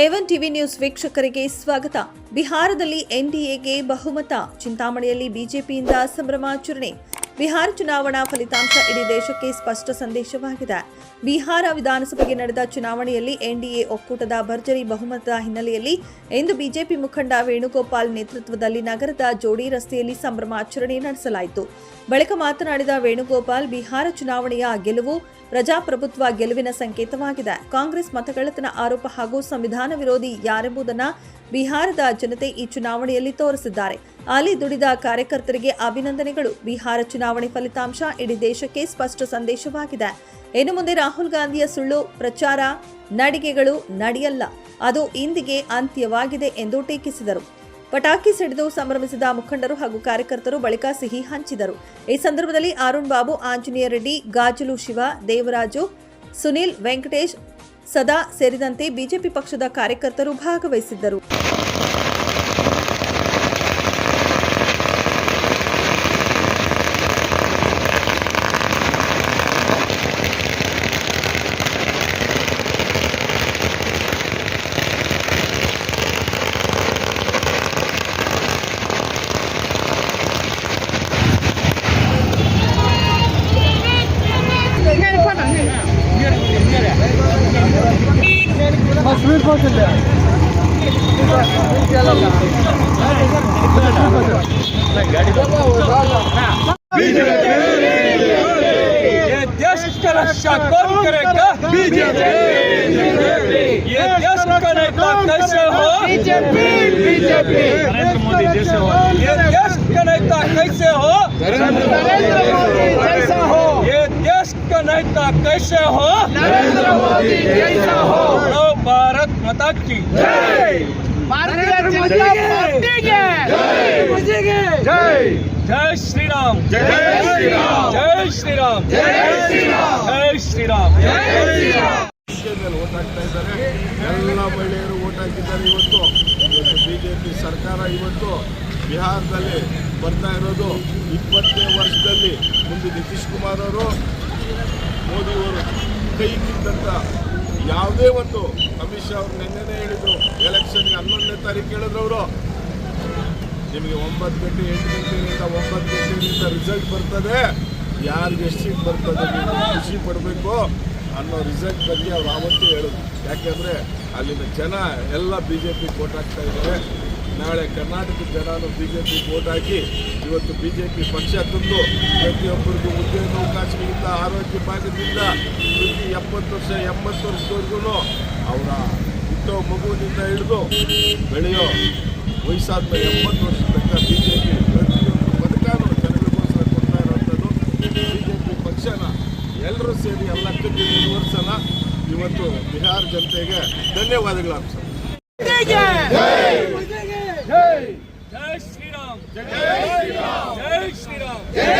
A one TV news ವೀಕ್ಷಕರಿಗೆ ಸ್ವಾಗತ. ಬಿಹಾರದಲ್ಲಿ ಎನ್ಡಿಎಗೆ ಬಹುಮತ. ಚಿಂತಾಮಣಿಯಲ್ಲಿ ಬಿಜೆಪಿಯಿಂದ ಸಂಭ್ರಮಾಚರಣೆ. ಬಿಹಾರ ಚುನಾವಣಾ ಫಲಿತಾಂಶ ಇಡೀ ದೇಶಕ್ಕೆ ಸ್ಪಷ್ಟ ಸಂದೇಶವಾಗಿದೆ. ಬಿಹಾರ ವಿಧಾನಸಭೆಗೆ ನಡೆದ ಚುನಾವಣೆಯಲ್ಲಿ ಎನ್ಡಿಎ ಒಕ್ಕೂಟದ ಭರ್ಜರಿ ಬಹುಮತದ ಹಿನ್ನೆಲೆಯಲ್ಲಿ ಇಂದು ಬಿಜೆಪಿ ಮುಖಂಡ ವೇಣುಗೋಪಾಲ್ ನೇತೃತ್ವದಲ್ಲಿ ನಗರದ ಜೋಡಿ ರಸ್ತೆಯಲ್ಲಿ ಸಂಭ್ರಮಾಚರಣೆ ನಡೆಸಲಾಯಿತು. ಬಳಿಕ ಮಾತನಾಡಿದ ವೇಣುಗೋಪಾಲ್, ಬಿಹಾರ ಚುನಾವಣೆಯ ಗೆಲುವು ಪ್ರಜಾಪ್ರಭುತ್ವ ಗೆಲುವಿನ ಸಂಕೇತವಾಗಿದೆ. ಕಾಂಗ್ರೆಸ್ ಮತಗಳತನ ಆರೋಪ ಹಾಗೂ ಸಂವಿಧಾನ ವಿರೋಧಿ ಯಾರೆಂಬುದನ್ನು ಬಿಹಾರದ ಜನತೆ ಈ ಚುನಾವಣೆಯಲ್ಲಿ ತೋರಿಸಿದ್ದಾರೆ. ಅಲ್ಲಿ ದುಡಿದ ಕಾರ್ಯಕರ್ತರಿಗೆ ಅಭಿನಂದನೆಗಳು. ಬಿಹಾರ ಚುನಾವಣೆ ಫಲಿತಾಂಶ ಇಡೀ ದೇಶಕ್ಕೆ ಸ್ಪಷ್ಟ ಸಂದೇಶವಾಗಿದೆ. ಇನ್ನು ಮುಂದೆ ರಾಹುಲ್ ಗಾಂಧಿಯ ಸುಳ್ಳು, ಪ್ರಚಾರ, ನಡಿಗೆಗಳು ನಡೆಯಲ್ಲ. ಅದು ಇಂದಿಗೆ ಅಂತ್ಯವಾಗಿದೆ ಎಂದು ಟೀಕಿಸಿದರು. ಪಟಾಕಿ ಸಿಡಿದು ಸಂಭ್ರಮಿಸಿದ ಮುಖಂಡರು ಹಾಗೂ ಕಾರ್ಯಕರ್ತರು ಬಳಿಕ ಸಿಹಿ ಹಂಚಿದರು. ಈ ಸಂದರ್ಭದಲ್ಲಿ ಅರುಣ್ ಬಾಬು, ಆಂಜನೇಯ ರೆಡ್ಡಿ, ಗಾಜಲು ಶಿವ, ದೇವರಾಜು, ಸುನಿಲ್ ವೆಂಕಟೇಶ್ ಸದಾ ಸೇರಿದಂತೆ ಬಿಜೆಪಿ ಪಕ್ಷದ ಕಾರ್ಯಕರ್ತರು ಭಾಗವಹಿಸಿದ್ದರು. ये देश का रक्षा कौन करेगा बीजेपी ये देश का नेता कैसे हो? बीजेपी बीजेपी नरेंद्र मोदी जैसे हो ये देश का नेता कैसे हो। नरेंद्र मोदी कैसे हो नरेंद्र मोदी जैसा हो बोलो भारत माता की भारतीय जनता पार्टी के जय जय श्री राम जय श्री राम जय श्री राम जय श्री राम जय श्री राम जय श्री राम ಮೇಲೆ ಓಟ್ ಹಾಕ್ತಾ ಇದ್ದಾರೆ ಎಲ್ಲ ಮಹಿಳೆಯರು ಓಟ್ ಹಾಕಿದ್ದಾರೆ ಇವತ್ತು ಇವತ್ತು ಬಿ ಜೆ ಪಿ ಸರ್ಕಾರ ಇವತ್ತು ಬಿಹಾರದಲ್ಲಿ ಬರ್ತಾ ಇರೋದು ಇಪ್ಪತ್ತನೇ ವರ್ಷದಲ್ಲಿ ಮುಂದೆ ನಿತೀಶ್ ಕುಮಾರ್ ಅವರು ಮೋದಿಯವರು ಕೈ ಕಿತ್ತಂತ ಯಾವುದೇ ಒಂದು ಅಮಿತ್ ಶಾ ಅವರು ನಿನ್ನೆನೇ ಹೇಳಿದರು, ಎಲೆಕ್ಷನ್ಗೆ ಹನ್ನೊಂದನೇ ತಾರೀಕು ಅವರು. ನಿಮಗೆ ಒಂಬತ್ತು ಗಂಟೆ, ಎಂಟು ಗಂಟೆಯಿಂದ ಒಂಬತ್ತು ಗಂಟೆಯಿಂದ ರಿಸಲ್ಟ್ ಬರ್ತದೆ. ಯಾರಿಗೆ ಎಷ್ಟು ಸೀಟ್ ಬರ್ತದೆ, ನೀವು ಖುಷಿ ಪಡಬೇಕು ಅನ್ನೋ ರಿಸಲ್ಟ್ ಬಗ್ಗೆ ಅವ್ರು ಆವತ್ತೇ ಹೇಳಿದ್ರು. ಯಾಕೆಂದರೆ ಅಲ್ಲಿನ ಜನ ಎಲ್ಲ ಬಿ ಜೆ ಪಿ ಹಾಕ್ತಾ ಇದ್ದಾರೆ. ನಾಳೆ ಕರ್ನಾಟಕದ ಜನರು ಬಿ ಜೆ ಪಿ ಓಟ್ ಹಾಕಿ ಇವತ್ತು ಬಿ ಜೆ ಪಿ ಪಕ್ಷ ತಂದು ಪ್ರತಿಯೊಬ್ಬರಿಗೂ ಉದ್ಯೋಗಾವಕಾಶಗಳಿಂದ ಆರೋಗ್ಯ ಭಾಗದಿಂದ ಪ್ರತಿ ಎಪ್ಪತ್ತು ವರ್ಷ, ಎಂಬತ್ತು ವರ್ಷದವರೆಗೂ ಅವರ ಹುಟ್ಟೋ ಮಗುವಿನಿಂದ ಹಿಡಿದು ಬೆಳೆಯೋ ವಯಸ್ಸಾದ್ಮೇಲೆ ಎಂಬತ್ತು ವರ್ಷ ತನಕ ಬಿ ಜೆ ಪಿ ಪ್ರತಿಯೊಂದು ಪದಕನೂ ಜನಗಳಿಗೋಸ್ಕರ ಕೊಡ್ತಾ ಇರೋಂಥದ್ದು ಬಿ ಪಕ್ಷನ ಎಲ್ಲರೂ ಸೇರಿ ಎಲ್ಲ ಕಟ್ಟಿ ಮುಂದುವರ್ಸೋಣ ಇವತ್ತು ಬಿಹಾರ ಜನತೆಗೆ ಧನ್ಯವಾದಗಳು के Yeah.